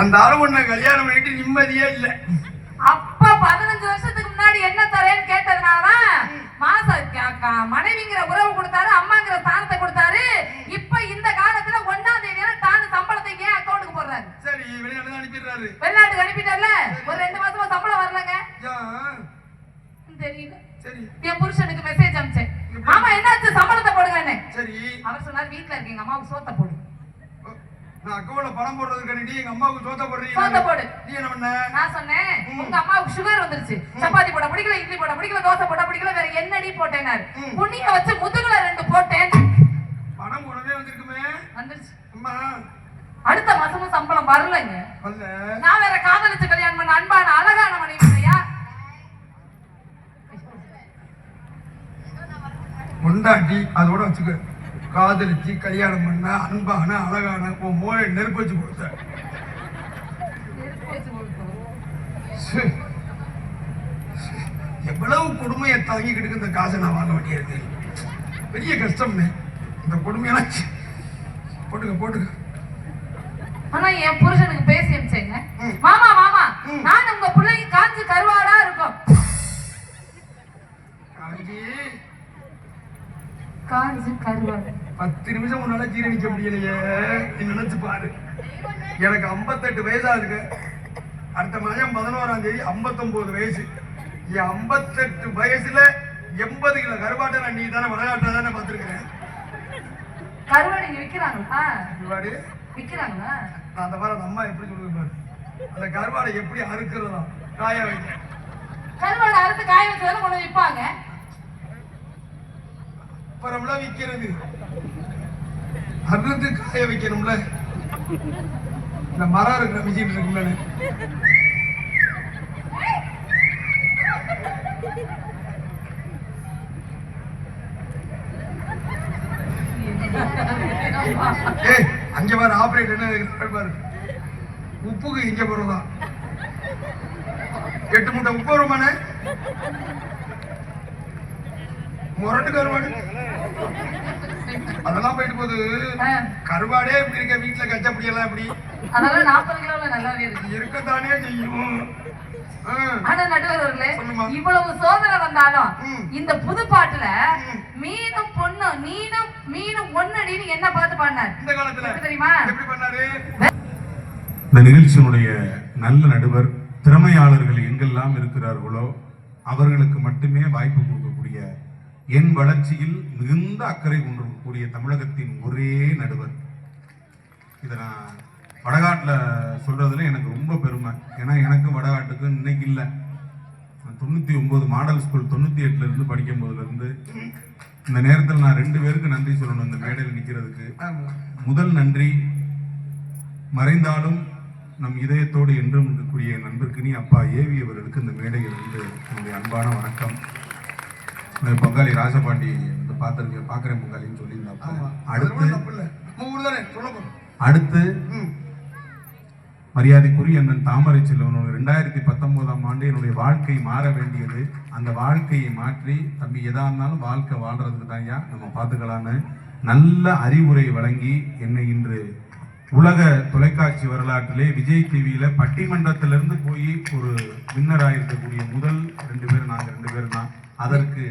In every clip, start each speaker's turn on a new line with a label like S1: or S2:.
S1: அந்த ஆளு உன்னை கல்யாணம் பண்ணிட்டு நிம்மதியே இல்ல.
S2: அப்ப பதினஞ்சு வருஷத்துக்கு முன்னாடி என்ன தரேன்னு கேட்டதுனாலதான் மாசம் மனைவிங்கிற உறவு கொடுத்தாரு அம்மாங்கிற ஸ்தானத்தை கொடுத்தாரு. இப்ப இந்த காலத்துல ஒன்னாம் தேதி தானு சம்பளத்தை ஏன் அக்கௌண்ட்டுக்கு போடுறாரு?
S1: சரி வெளிநாடு தான் அனுப்பிடுறாரு.
S2: வெளிநாட்டுக்கு அனுப்பிட்டார்ல? ஒரு ரெண்டு மாசமா சம்பளம் வரலங்க? தெரியல.
S1: சரி.
S2: என் புருஷனுக்கு மெசேஜ் அனுப்பிச்சேன். மாமா என்னாச்சு சம்பளத்தை போடுங்கன்னு.
S1: சரி.
S2: அவர் சொன்னார் வீட்ல இருக்கு எங்க அம்மாவுக்கு சோத்த போடு.
S1: நான் அக்கௌண்ட்ல பணம் போடுறதுக்கு எங்க அம்மாவுக்கு சோத்த
S2: சோத்த
S1: போடுறீங்க
S2: போடு.
S1: நீ என்ன பண்ண?
S2: நான் சொன்னேன் உங்க அம்மாவுக்கு சுகர் வந்துருச்சு. சப்பாத்தி போட பிடிக்கல இட்லி போட பிடிக்கல தோசை போட பிடிக்கல வேற என்னடி போட்டேனாரு. புண்ணிய வச்சு முதுகுல ரெண்டு போட்டேன்.
S1: பணம் உடனே வந்திருக்குமே.
S2: வந்துருச்சு.
S1: அம்மா.
S2: அடுத்த மாசமும் சம்பளம் வரலங்க.
S1: வரல.
S2: நான் வேற காதலிச்சு கல்யாணம் பண்ண அன்பான அழகான மனைவி இல்லையா?
S1: கொண்டாட்டி அதோட வச்சுக்க. காதலிச்சு கல்யாணம் பண்ண அன்பான அழகான உன் மூளை நெருப்பு வச்சு கொடுத்த. எவ்வளவு கொடுமையை தாங்கிக்கிட்டு இந்த காசை நான் வாங்க வேண்டியிருக்கு பெரிய கஷ்டம்னு இந்த கொடுமையெல்லாம். போட்டுக்க போட்டுக்க
S2: ஆனா என் புருஷனுக்கு பேசி அனுப்பிச்சேங்க. மாமா மாமா. நான் உங்க பிள்ளைக்கு காஞ்சு கருவாடா இருக்கும்
S1: காஞ்சி
S2: காஞ்சு கருவாடு
S1: பத்து நிமிஷம் உன்னால ஜீரணிக்க முடியலையே. நீ நினைச்சு பாரு. எனக்கு 58 வயசா இருக்கு அடுத்த மாதம் பதினோராம் தேதி 59 வயசு. என் 58 வயசுல எண்பது கிலோ கருவாட்டை நான் நீ தானே வடகாட்டா தானே பார்த்துருக்கிறேன்.
S2: கருவாடு இங்க விக்கிறாங்களா?
S1: கருவாடு?
S2: விக்கிறாங்களா?
S1: நான் அந்த மாதிரி அம்மா எப்படி சொல்லுது பாரு. அந்த கருவாடை எப்படி அறுக்கிறதா காய வைக்க
S2: கருவாடு அறுத்து காய வச்சதால கொண்டு விற்பாங்க.
S1: அப்புறம்லாம் விற்கிறது அறுத்து காய வைக்கணும்ல? இந்த மரம் இருக்கிற மிஷின் இருக்கும்ல? ஏய் அங்க பாரு ஆபரேட் என்ன பாரு உப்புக்கு இங்க போறதா எட்டு மூட்டை உப்பு வருமானே முரட்டுக்கு வருமானு அதெல்லாம் போயிட்டு போகுது. கருவாடே இப்படி இருக்க வீட்டுல கச்சப்படி எல்லாம் இப்படி
S2: அதெல்லாம் நாற்பது கிலோல நல்லாவே இருக்கு.
S1: இருக்கத்தானே செய்யும்.
S2: ஆனா நடுவர்களே. இவ்வளவு சோதனை வந்தாலும். இந்த புது பாட்டுல. மீனும் பொண்ணும் நீனும் மீனும் ஒன்னடின்னு என்ன பார்த்து பாடினார்?
S1: இந்த காலத்துல.
S2: தெரியுமா?
S1: எப்படி பண்ணாரு
S3: இந்த நிகழ்ச்சியினுடைய நல்ல நடுவர் திறமையாளர்கள் எங்கெல்லாம் இருக்கிறார்களோ அவர்களுக்கு மட்டுமே வாய்ப்பு கொடுக்கக்கூடிய என் வளர்ச்சியில் மிகுந்த அக்கறை கொண்டிருக்கக்கூடிய தமிழகத்தின் ஒரே நடுவர். இதை நான் வடகாட்டில் சொல்றதுல எனக்கு ரொம்ப பெருமை. ஏன்னா எனக்கு வடகாட்டுக்கு இன்னைக்கு இல்லை. நான் தொண்ணூற்றி ஒம்பது மாடல் ஸ்கூல் தொண்ணூற்றி இருந்து படிக்கும் போதுலேருந்து இந்த நேரத்தில் நான் ரெண்டு பேருக்கு நன்றி சொல்லணும் இந்த மேடையில் நிற்கிறதுக்கு. முதல் நன்றி மறைந்தாலும் நம் இதயத்தோடு என்றும் இருக்கக்கூடிய என் நண்பர்கினி அப்பா ஏவி அவர்களுக்கு இந்த மேடையில் இருந்து என்னுடைய அன்பான வணக்கம். பங்காளி ராஜபாண்டி வந்து பார்த்துருக்கேன் பார்க்குறேன் பங்காளின்னு
S1: அது
S3: அடுத்து.
S1: நம்ம தானே?
S3: அடுத்து. மரியாதைக்குரிய அண்ணன் தாமரை செல்வன் ரெண்டாயிரத்தி பத்தொன்பதாம் ஆண்டு என்னுடைய வாழ்க்கை மாற வேண்டியது. அந்த வாழ்க்கையை மாற்றி தம்பி எதா இருந்தாலும் வாழ்க்கை வாழ்றதுக்கு தான்யா நம்ம பார்த்துக்கலான்னு நல்ல அறிவுரை வழங்கி என்னை இன்று உலக தொலைக்காட்சி வரலாற்றிலே விஜய் டிவியில பட்டிமன்றத்திலிருந்து போய் ஒரு வின்னராக இருக்கக்கூடிய முதல் ரெண்டு பேர் நாங்க ரெண்டு பேர் தான். அதற்கு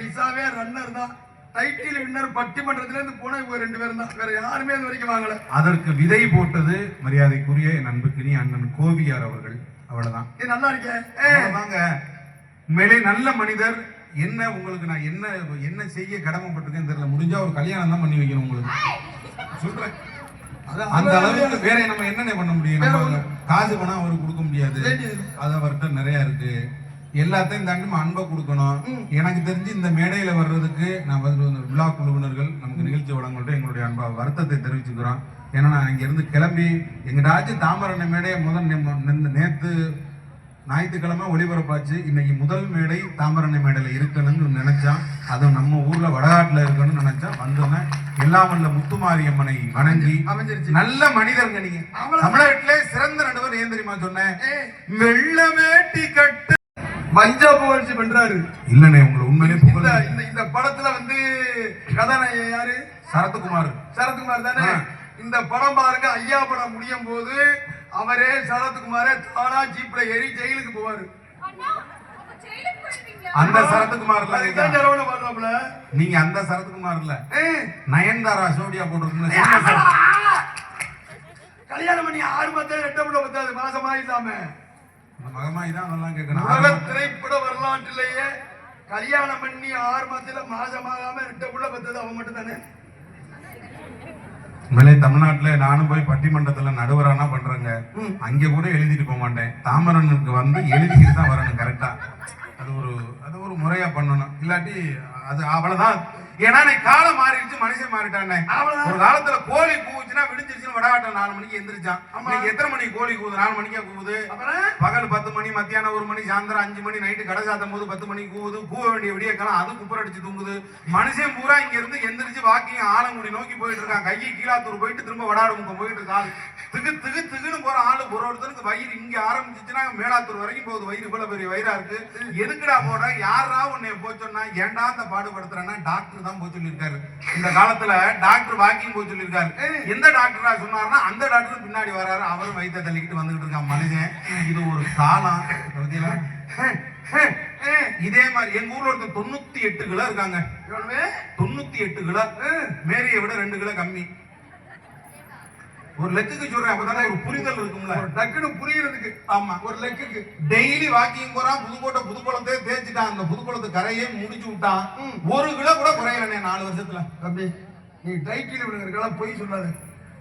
S1: நிசாவே ரன்னர் தான். டைட்டில் வின்னர் பட்டிமன்றத்துல இருந்து போன இவங்க ரெண்டு பேரும் தான். வேற யாருமே இது வரைக்கும் வாங்கல.
S3: அதற்கு விதை போட்டது மரியாதைக்குரிய என் அன்புக்கினி அண்ணன் கோவியார் அவர்கள். அவ்வளவுதான்.
S1: இது நல்லா இருக்கே. ஏ,
S3: அவ்வளவுதாங்க. உண்மையிலே நல்ல மனிதர். என்ன உங்களுக்கு நான் என்ன என்ன செய்ய கடமைப்பட்டிருக்கேன்னு தெரியல. முடிஞ்சா ஒரு கல்யாணம் தான் பண்ணி வைக்கணும் உங்களுக்கு. சொல்றேன்.
S1: அது
S3: அந்த அளவுக்கு வேற நம்ம என்னென்ன பண்ண முடியும். காசு பணம் அவருக்கு கொடுக்க முடியாது. அது அவர்கிட்ட நிறைய இருக்கு. எல்லாத்தையும் தாண்டி நம்ம அன்பை கொடுக்கணும். எனக்கு தெரிஞ்சு இந்த மேடையில வர்றதுக்கு நான் வந்து விழா குழுவினர்கள் நமக்கு நிகழ்ச்சி வழங்கல்ட்ட எங்களுடைய அன்பா வருத்தத்தை தெரிவிச்சுக்கிறோம். ஏன்னா நான் இங்க இருந்து கிளம்பி எங்கடாச்சும் தாமரை மேடையை முதல் நே- நே- நேத்து ஞாயிற்றுக்கிழமை ஒளிபரப்பாச்சு. இன்னைக்கு முதல் மேடை தாமரணை மேடையில இருக்கணும்னு நினைச்சா அதுவும் நம்ம ஊர்ல வடகாட்டுல இருக்கணும்னு நினைச்சா வந்தோன்னே எல்லாம் வல்ல முத்துமாரியம்மனை வணங்கி
S1: அமைஞ்சிருச்சு.
S3: நல்ல மனிதருங்க நீங்க. தமிழகத்திலே சிறந்த நடுவர் ஏன் தெரியுமா சொன்னேன்? வெள்ளமேட்டி கட்டு
S1: மஞ்சா புகழ்ச்சி பண்றாரு
S3: இல்லனே உங்களை உண்மையிலே
S1: இந்த
S3: புகழ்
S1: இந்த இந்த படத்துல வந்து கதாநாயகன் யாரு?
S3: சரத்குமார்.
S1: சரத்குமார் தானே. இந்த படம் பாருங்க ஐயா படம் முடியும் போது அவரே சரத்குமாரே தானா ஜீப்ல ஏறி ஜெயிலுக்கு போவாரு.
S3: அந்த சரத்குமார் இல்ல நீங்க அந்த சரத்குமார் இல்ல நயன்தாரா சோடியா போட்டிருக்கீங்க.
S1: கல்யாணம் பண்ணி ஆறு மாதம் ரெட்ட பிள்ளை பத்தாது மாசமா இல்லாம.
S3: மகமாயி தான் அதெல்லாம் கேட்கணும்.
S1: உலக திரைப்பட வரலாற்றிலேயே கல்யாணம் பண்ணி ஆறு மாசத்துல மாசமாகாம ரெட்ட பிள்ளை பத்தது அவன் மட்டும் தானே?
S3: உண்மையிலே தமிழ்நாட்டுல நானும் போய் பட்டிமன்றத்துல நடுவரானா பண்றேங்க. அங்க கூட எழுதிட்டு போக மாட்டேன். தாமரனுக்கு வந்து எழுதிட்டு தான் வரணும் கரெக்டா அது ஒரு அது ஒரு முறையா பண்ணணும். இல்லாட்டி அது அவ்வளவுதான். ஏன்னா காலம் மாறிடுச்சு மனுஷன் மாறிட்டானே. ஒரு காலத்துல கோழி கூவுச்சுன்னா விடிஞ்சிருச்சுன்னு வடகாட்டம் நாலு மணிக்கு எந்திரிச்சான். இன்னைக்கு எத்தனை மணிக்கு கோழி கூவுது? நாலு மணிக்கா கூவுது?
S1: அப்புறம்?
S3: பகல் பத்து மணி மத்தியானம் ஒரு மணி சாயந்தரம் அஞ்சு மணி நைட்டு கடை சாத்தும் போது பத்து மணிக்கு கூவுது. கூவ வேண்டிய விடிய காலம் அது குப்பர் அடிச்சு தூங்குது. மனுஷன் பூரா இங்க இருந்து எந்திரிச்சு வாக்கிங் ஆலங்குடி நோக்கி போயிட்டு இருக்கான். கையை கீழாத்தூர் போயிட்டு திரும்ப வடாடுமுகம் போயிட்டு இருக்கான். திகு திகு திகுன்னு போற ஆளு. ஒரு ஒருத்தருக்கு வயிறு இங்க ஆரம்பிச்சுச்சுன்னா மேலாத்தூர் வரைக்கும் போகுது. வயிறு இவ்வளவு பெரிய வயிறா இருக்கு. எதுக்குடா போட யாரா உன்னை போச்சோன்னா ஏன்டா அந்த பாடுபடுத்துறேன்னா டாக்டர் தான் போய் சொல்லியிருக்காரு. இந்த காலத்துல டாக்டர் வாக்கிங் போய் சொல்லியிருக்காரு. எந்த டாக்டரா சொன்னாருன்னா அந்த டாக்டர் பின்னாடி வராரு. அவரும் வயித்தை தள்ளிக்கிட்டு வந்துகிட்டு இருக்கான். மனுஷன் இது ஒரு காலம் பாத்தீங்களா? இதே மாதிரி எங்க ஊர்ல ஒருத்தர் தொண்ணூத்தி எட்டு கிலோ இருக்காங்க. தொண்ணூத்தி எட்டு கிலோ. மேரியை விட ரெண்டு கிலோ கம்மி. ஒரு லெக்குக்கு சொல்றேன் அப்பதானே ஒரு புரிதல் இருக்கும்ல?
S1: டக்குன்னு புரியறதுக்கு.
S3: ஆமா
S1: ஒரு லெக்குக்கு.
S3: டெய்லி வாக்கிங் போறான் புதுக்கோட்டை புதுக்குளத்தே தேய்ச்சிட்டான் அந்த புதுக்குளத்து கரையே முடிச்சு விட்டான். ஒரு கிலோ கூட குறையலனே நாலு வருஷத்துல.
S1: தம்பி நீ டைட்டில் விழுங்கிறக்கெல்லாம் பொய் சொல்லாத.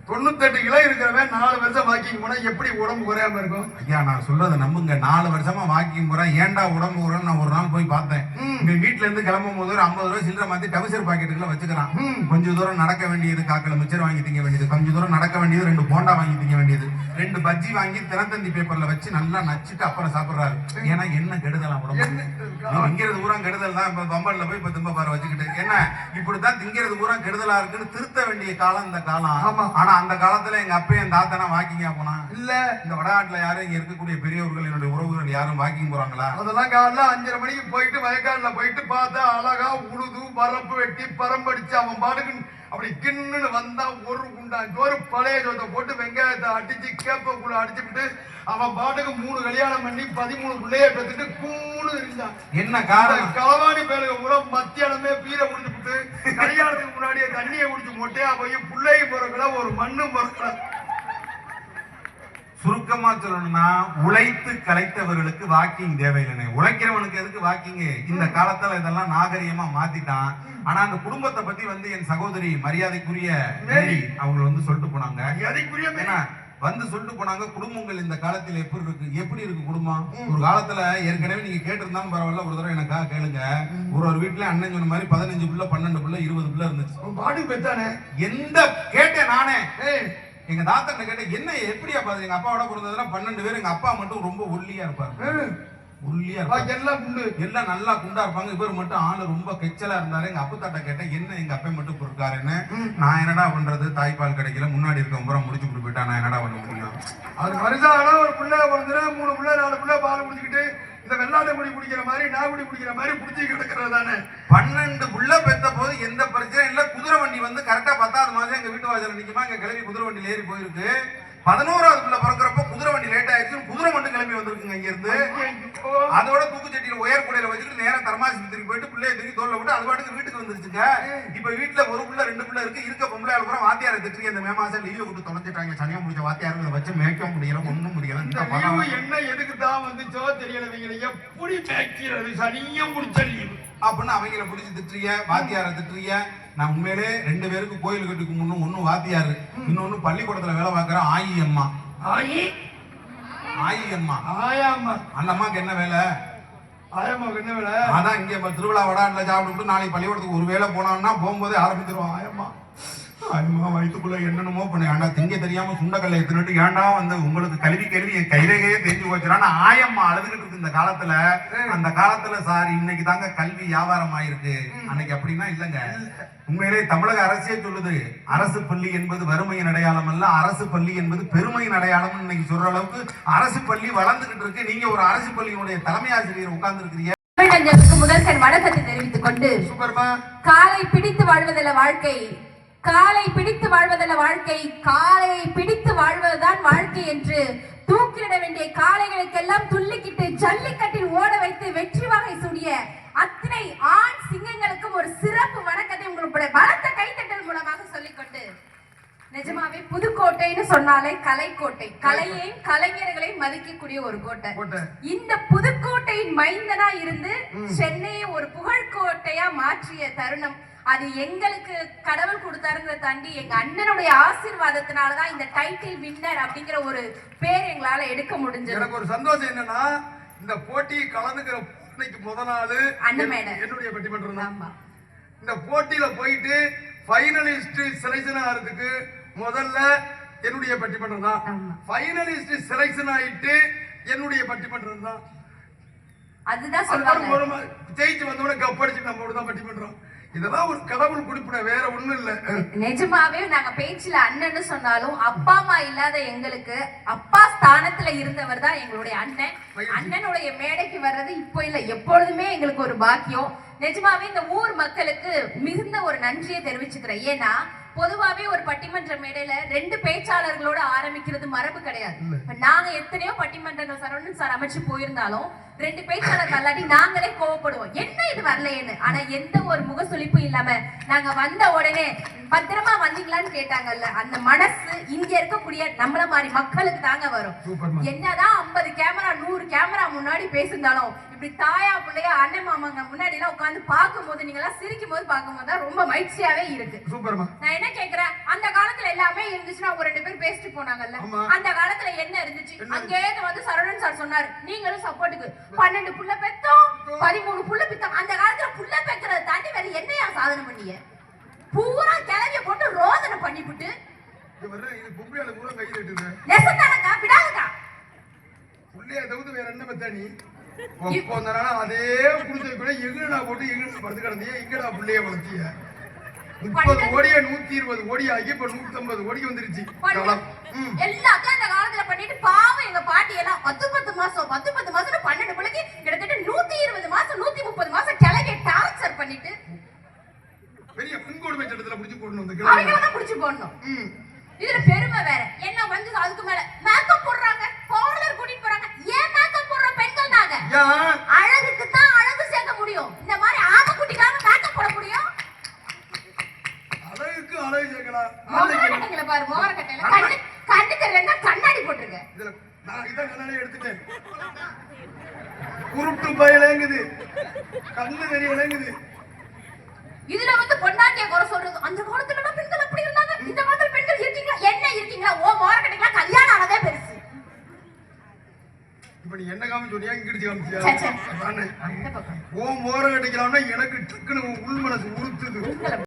S1: தொண்ணூத்தெட்டு கிலோ இருக்கிறவன் நாலு வருஷம் வாக்கிங் போனா எப்படி உடம்பு குறையாம இருக்கும்?
S3: ஐயா நான் சொல்றதை நம்புங்க. நாலு வருஷமா வாக்கிங் போறேன். ஏன்டா உடம்பு குறைன்னு நான் ஒரு நாள் போய் பார்த்தேன். இங்க வீட்ல இருந்து கிளம்பும் போது ஒரு ஐம்பது ரூபாய் சில்லறை மாத்தி டவுசர் பாக்கெட்டுக்குள்ள வச்சுக்கிறான்.
S1: ம்.
S3: கொஞ்ச தூரம் நடக்க வேண்டியது காக்கல மிச்சர் வாங்கி திங்க வேண்டியது. கொஞ்ச தூரம் நடக்க வேண்டியது ரெண்டு போண்டா வாங்கி திங்க வேண்டியது. ரெண்டு பஜ்ஜி வாங்கி தினத்தந்தி பேப்பர்ல வச்சு நல்லா நச்சுட்டு அப்புறம் சாப்பிடுறாரு. ஏன்னா என்ன கெடுதலாம் உடம்பு திங்கிறது பூரா கெடுதல் தான். இப்ப பம்பல்ல போய் இப்ப திம்ப பாரு வச்சுக்கிட்டு. என்ன? இப்படித்தான் திங்கிறது பூரா கெடுதலா இருக்குன்னு திருத்த வேண்டிய காலம் இந்த காலம்.
S1: ஆமா.
S3: ஆனா அந்த காலத்துல எங்க அப்பா என் தாத்தனா வாக்கிங்கா போனா?
S1: இல்ல.
S3: இந்த வடநாட்டுல யாரும் இங்க இருக்கக்கூடிய பெரியவர்கள் என்னுடைய உறவுகள் யாரும் வாக்கிங் போறாங்களா?
S1: அதெல்லாம் காலைல அஞ்சரை மணிக்கு போயிட்டு வயக்காடுல போயிட்டு பார்த்தா அழகா உழுது பரப்பு வெட்டி பரம்படிச்சு அவன் பாட்டுக்கு அப்படி கிண்ணுன்னு வந்தா ஒரு குண்டான் சோறு பழைய சோத்தை போட்டு வெங்காயத்தை அடிச்சு கேப்பக்குள்ள அடிச்சுட்டு அவன் பாட்டுக்கு மூணு கல்யாணம் பண்ணி பதிமூணு பிள்ளைய பெற்றுட்டு கூணு இருந்தான்
S3: என்ன காரணம்?
S1: களவாணி பேருங்க பூரா மத்தியானமே பீரை குடிச்சு விட்டு கல்யாணத்துக்கு முன்னாடியே தண்ணியை குடிச்சு மொட்டையா போய் பிள்ளையும் பிறக்கல ஒரு மண்ணும் பிறக்கல.
S3: சுருக்கமா சொல்லணும்னா உழைத்து கலைத்தவர்களுக்கு வாக்கிங் தேவையில்லைனே உழைக்கிறவனுக்கு எதுக்கு வாக்கிங்? இந்த காலத்துல இதெல்லாம் நாகரிகமா மாத்திட்டான். ஆனா அந்த குடும்பத்தை பத்தி வந்து என் சகோதரி மரியாதைக்குரிய மேரி அவங்க வந்து சொல்லிட்டு போனாங்க.
S1: எதைக்குரிய
S3: ஏன்னா வந்து சொல்லிட்டு போனாங்க குடும்பங்கள் இந்த காலத்துல எப்படி இருக்கு? எப்படி இருக்கு குடும்பம்? ஒரு காலத்துல ஏற்கனவே நீங்க கேட்டிருந்தாலும் பரவாயில்ல ஒரு தடவை எனக்கா கேளுங்க. ஒரு ஒரு வீட்டுல அண்ணன் சொன்ன மாதிரி பதினஞ்சு பிள்ளை பன்னெண்டு பிள்ளை இருபது பிள்ளை இருந்துச்சு.
S1: பாட்டுக்கு பெத்தானே?
S3: எந்த கேட்டேன் நானே? எங்க தாத்தா கேட்டேன் என்ன எப்படியா பாத்து எங்க அப்பாவோட பிறந்ததுன்னா பன்னெண்டு பேர் எங்க அப்பா மட்டும் ரொம்ப ஒல்லியா இருப்பாரு. ஒல்லியா இருப்பாரு.
S1: பாக்கி எல்லாம் குண்டு.
S3: எல்லாம் நல்லா குண்டா இருப்பாங்க. இவர் மட்டும் ஆளு ரொம்ப கெச்சலா இருந்தாரு. எங்க அப்பா தாத்தா கேட்டேன் என்ன எங்க அப்பா மட்டும் இப்படி இருக்காருன்னு நான் என்னடா பண்றது? தாய்ப்பால் கிடைக்கல. முன்னாடி இருக்க பூரா முடிச்சு கொடுத்து போயிட்டா நான் என்னடா பண்ண முடியும்?
S1: அது மனுஷானா ஒரு பிள்ளை பிறந்துனா மூணு பிள்ளை நாலு பிள்ளை பால் குடிச்சுக்கிட்டு இந்த வெள்ளாட்டை குடி குடிக்கிற மாதிரி நாகுடி குடிக்கிற மாதிரி குடிச்சு கிடக்கிறது தானே?
S3: பன்னெண்டு புள்ள பெத்த போது எந்த பிரச்சனையும் இல்ல குதிரை வண்டி வந்து கரெக்டா பத்தாவது மாசம் எங்க வீட்டு வாசல்ல நிக்குமா? எங்க கிளம்பி குதிரை வண்டியில ஏறி போயிருக்கு. பதினோராவது புள்ள பிறக்கிறப்ப குதிரை வண்டி லேட் ஆயிடுச்சு. குதிரை மட்டும் கிளம்பி வந்திருக்குங்க இங்க இருந்து அதோட தூக்குச்சட்டியில உயர் கூடையில வச்சுட்டு நேரா தர்மாஸ்பத்திரிக்கு போயிட்டு பிள்ளைய தூக்கி தோல்ல விட்டு அது பாட்டுக்கு வீட்டுக்கு வந்துருச்சுங்க. இப்ப வீட்டுல ஒரு புள்ள ரெண்டு புள்ள இருக்கு. இருக்க பொம்பளை கூட வாத்தியாரை திட்டு இந்த மே மாசம் லீவு விட்டு தொலைஞ்சிட்டாங்க சனியா முடிச்ச வாத்தியார் இதை வச்சு மேய்க்க முடியல ஒண்ணும் முடியல.
S1: என்ன எதுக்கு தான் வந்துச்சோ தெரியல இவங்களை எப்படி மேய்க்கிறது சனியும் முடிச்ச லீவு
S3: அப்படின்னு அவங்கள பிடிச்சி திட்டுறிய வாத்தியாரை திட்டுறிய நான் உண்மையிலே ரெண்டு பேருக்கு கோயில் கட்டி கும்பிடணும் ஒண்ணு வாத்தியாரு. இன்னொன்னு பள்ளிக்கூடத்துல வேலை பார்க்குற ஆயி அம்மா.
S1: ஆயி?
S3: ஆயி அம்மா.
S1: ஆயாம்மா
S3: அந்த அம்மாக்கு என்ன வேலை?
S1: ஆயாம்மா என்ன வேலை?
S3: அதான் இங்க திருவிழா வடாட்டில் சாப்பிட்டு நாளைக்கு பள்ளிக்கூடத்துக்கு ஒரு வேளை போனோம்னா போகும்போதே ஆரம்பிச்சிருவோம் ஆயம்மா ஆயம்மா வயிற்றுக்குள்ள என்னென்னமோ பண்ணி ஏன்டா திங்க தெரியாம சுண்டக்கல்லை எடுத்துட்டு ஏன்டா வந்து உங்களுக்கு கல்வி கல்வி என் கைரேகையே தெரிஞ்சு போச்சுறான்னு ஆயம்மா அழுதுகிட்டு இருக்கு இந்த காலத்துல. அந்த காலத்துல சார் இன்னைக்கு தாங்க கல்வி வியாபாரம் ஆயிருக்கு. அன்னைக்கு அப்படின்னா இல்லைங்க. உண்மையிலே தமிழக அரசே சொல்லுது அரசு பள்ளி என்பது வறுமையின் அடையாளம் அல்ல அரசு பள்ளி என்பது பெருமையின் அடையாளம் இன்னைக்கு சொல்ற அளவுக்கு அரசு பள்ளி வளர்ந்துகிட்டு இருக்கு. நீங்க ஒரு அரசு பள்ளியினுடைய தலைமை ஆசிரியர் உட்கார்ந்து இருக்கிறீங்க
S2: முதல் தன் வணக்கத்தை தெரிவித்துக் கொண்டு காலை பிடித்து வாழ்வதில்ல வாழ்க்கை.
S4: காலை பிடித்து வாழ்வதல்ல வாழ்க்கை காலையை பிடித்து வாழ்வதுதான் வாழ்க்கை என்று தூக்கிலிட வேண்டிய காளைகளுக்கெல்லாம் துள்ளிக்கிட்டு ஜல்லிக்கட்டில் ஓட வைத்து வெற்றி வாகை சூடிய அத்தனை ஆண் சிங்கங்களுக்கும் ஒரு சிறப்பு வணக்கத்தை உங்களுடைய பலத்த கைத்தட்டல் மூலமாக சொல்லிக்கொண்டு நிஜமாவே புதுக்கோட்டைன்னு சொன்னாலே கலைக்கோட்டை. கலையையும் கலைஞர்களையும் மதிக்கக்கூடிய ஒரு கோட்டை. இந்த புதுக்கோட்டையின் மைந்தனா இருந்து சென்னையை ஒரு புகழ்கோட்டையா மாற்றிய தருணம். அது எங்களுக்கு கடவுள் கொடுத்தாருங்கிறத தாண்டி எங்க அண்ணனுடைய ஆசீர்வாதத்தினாலதான் இந்த டைட்டில் வின்னர் அப்படிங்கிற ஒரு பேர் எங்களால எடுக்க முடிஞ்சது.
S1: எனக்கு ஒரு சந்தோஷம் என்னன்னா இந்த போட்டியை கலந்துக்கிற போட்டிக்கு முத நாள். என்னுடைய பட்டிமன்றம் தான் இந்த போட்டியில போயிட்டு ஃபைனலிஸ்ட் செலக்ஷன் ஆகிறதுக்கு முதல்ல என்னுடைய பட்டிமன்றம் தான். ஃபைனலிஸ்ட் செலக்ஷன் ஆயிட்டு என்னுடைய பட்டிமன்றம் தான்
S4: அதுதான்
S1: மா- ஜெயிச்சு வந்தோட கப்படிச்சு நம்மளோட தான் பட்டிமன்றம். இதெல்லாம் ஒரு கடவுள் குறிப்பிட வேற ஒண்ணும் இல்ல.
S4: நிஜமாவே நாங்க பேச்சுல அண்ணன்னு சொன்னாலும் அப்பா அம்மா இல்லாத எங்களுக்கு அப்பா ஸ்தானத்துல இருந்தவர் தான் எங்களுடைய அண்ணன். அண்ணனுடைய மேடைக்கு வர்றது இப்போ இல்ல எப்பொழுதுமே எங்களுக்கு ஒரு பாக்கியம். நிஜமாவே இந்த ஊர் மக்களுக்கு மிகுந்த ஒரு நன்றியை தெரிவிச்சுக்கிறேன். ஏன்னா பொதுவாவே ஒரு பட்டிமன்ற மேடையில ரெண்டு பேச்சாளர்களோட ஆரம்பிக்கிறது மரபு கிடையாது. நாங்க எத்தனையோ பட்டிமன்றங்கள் சரவணன் சார் அமைச்சு போயிருந்தாலும் ரெண்டு பேச்சாளர் அல்லாட்டி நாங்களே கோவப்படுவோம். என்ன இது வரலையேன்னு? ஆனா எந்த ஒரு முகசுளிப்பு இல்லாம நாங்க வந்த உடனே பத்திரமா வந்தீங்களான்னு கேட்டாங்கல்ல அந்த மனசு இங்க இருக்கக்கூடிய நம்மள மாதிரி மக்களுக்கு தாங்க வரும். என்னதான் ஐம்பது கேமரா நூறு கேமரா முன்னாடி பேசியிருந்தாலும் இப்படி தாயா பிள்ளையா அண்ணன் மாமாங்க முன்னாடி எல்லாம் உட்காந்து பார்க்கும் போது நீங்க எல்லாம் சிரிக்கும் போது பார்க்கும் போது தான் ரொம்ப மகிழ்ச்சியாவே இருக்கு. நான் என்ன கேக்குறேன்? அந்த காலத்துல எல்லாமே இருந்துச்சுன்னா அவங்க ரெண்டு பேரும் பேசிட்டு போனாங்கல்ல. அந்த காலத்துல என்ன இருந்துச்சு? அங்கே வந்து சரவணன் சார் சொன்னாரு. நீங்களும் சப்போர்ட்டுக்கு பன்னெண்டு புள்ள பெத்தோம் பதிமூணு புள்ள பெத்தோம். அந்த காலத்துல புள்ள பெக்கிறத தாண்டி வேற என்னையா சாதனை பண்ணீங்க? பூரா கிளவிய போட்டு ரோதனை பண்ணிவிட்டு
S1: இது வர்ற இது பொம்பளையால பூரா கை தட்டுது
S4: நெசந்தானக்கா விடாதக்கா
S1: புள்ளைய தவிர்த்து வேற என்ன பத்தா நீ? அந்த நாள் அதே குடிச்சது கூட எங்கடா போட்டு எங்கடா படுத்து கிடந்திய எங்கடா புள்ளைய வளர்த்திய? முப்பது கோடியே நூத்தி இருபது கோடி ஆகி இப்ப நூத்தி ஐம்பது கோடி வந்துருச்சு.
S4: எல்லாத்தையும் பண்ணிட்டு பாவம் எங்க பாட்டி எல்லாம் பத்து பத்து மாசம் பத்து பத்து மாசம் பன்னெண்டு பிள்ளைக்கு கிட்டத்தட்ட நூத்தி இருபது மாசம் நூத்தி முப்பது மாசம் கிளவிய டார்ச்சர் பண்ணிட்டு
S1: பெரிய பெண்கொடுமை சட்டத்துல முடிச்சு போடணும் அந்த
S4: அவங்கள
S1: கிழமை
S4: தான் புடிச்சு போடணும்
S1: ம்
S4: இதுல பெருமை வேற என்ன வந்து அதுக்கு மேல மேக்கப் போடுறாங்க பார்லர் கூட்டிட்டு போறாங்க ஏன் மேக்கப் போடுற பெண்கள் நாங்க
S1: ஏன்
S4: அழகுக்கு தான் அழகு சேர்க்க முடியும் இந்த மாதிரி ஆம குட்டிக்காக மேக்கப் போட முடியும்
S1: அழகுக்கு அழகு சேர்க்கலாம் நாளைக்கு
S4: மோகரக்கட்டைகளை பாரு மோகரக்கட்டையில கண்ணு கண்ணு தெரியலன்னா கண்ணாடி போட்டுருங்க
S1: இதுல நான் இதான் கண்ணாடி எடுத்துட்டேன். குருட்டு பயலேங்குது கண்ணு தெரியலேங்குது
S4: இதுல வந்து பொண்டாட்டிய குறை சொல்றது. அந்த காலத்துல எல்லாம் பெண்கள் அப்படி இருந்தாங்க. இந்த காலத்துல பெண்கள் இருக்கீங்களா? என்ன இருக்கீங்களா? ஓ மோகரக்கட்டைங்களா கல்யாணம் ஆனதே பெருசு.
S1: இப்ப நீ என்ன காமிச்சு சொன்னியா இங்கிடிச்சு காமிச்சியா? ஓ மோர கட்டிக்கலாம்னா எனக்கு டக்குன்னு உள் மனசு உறுத்துது.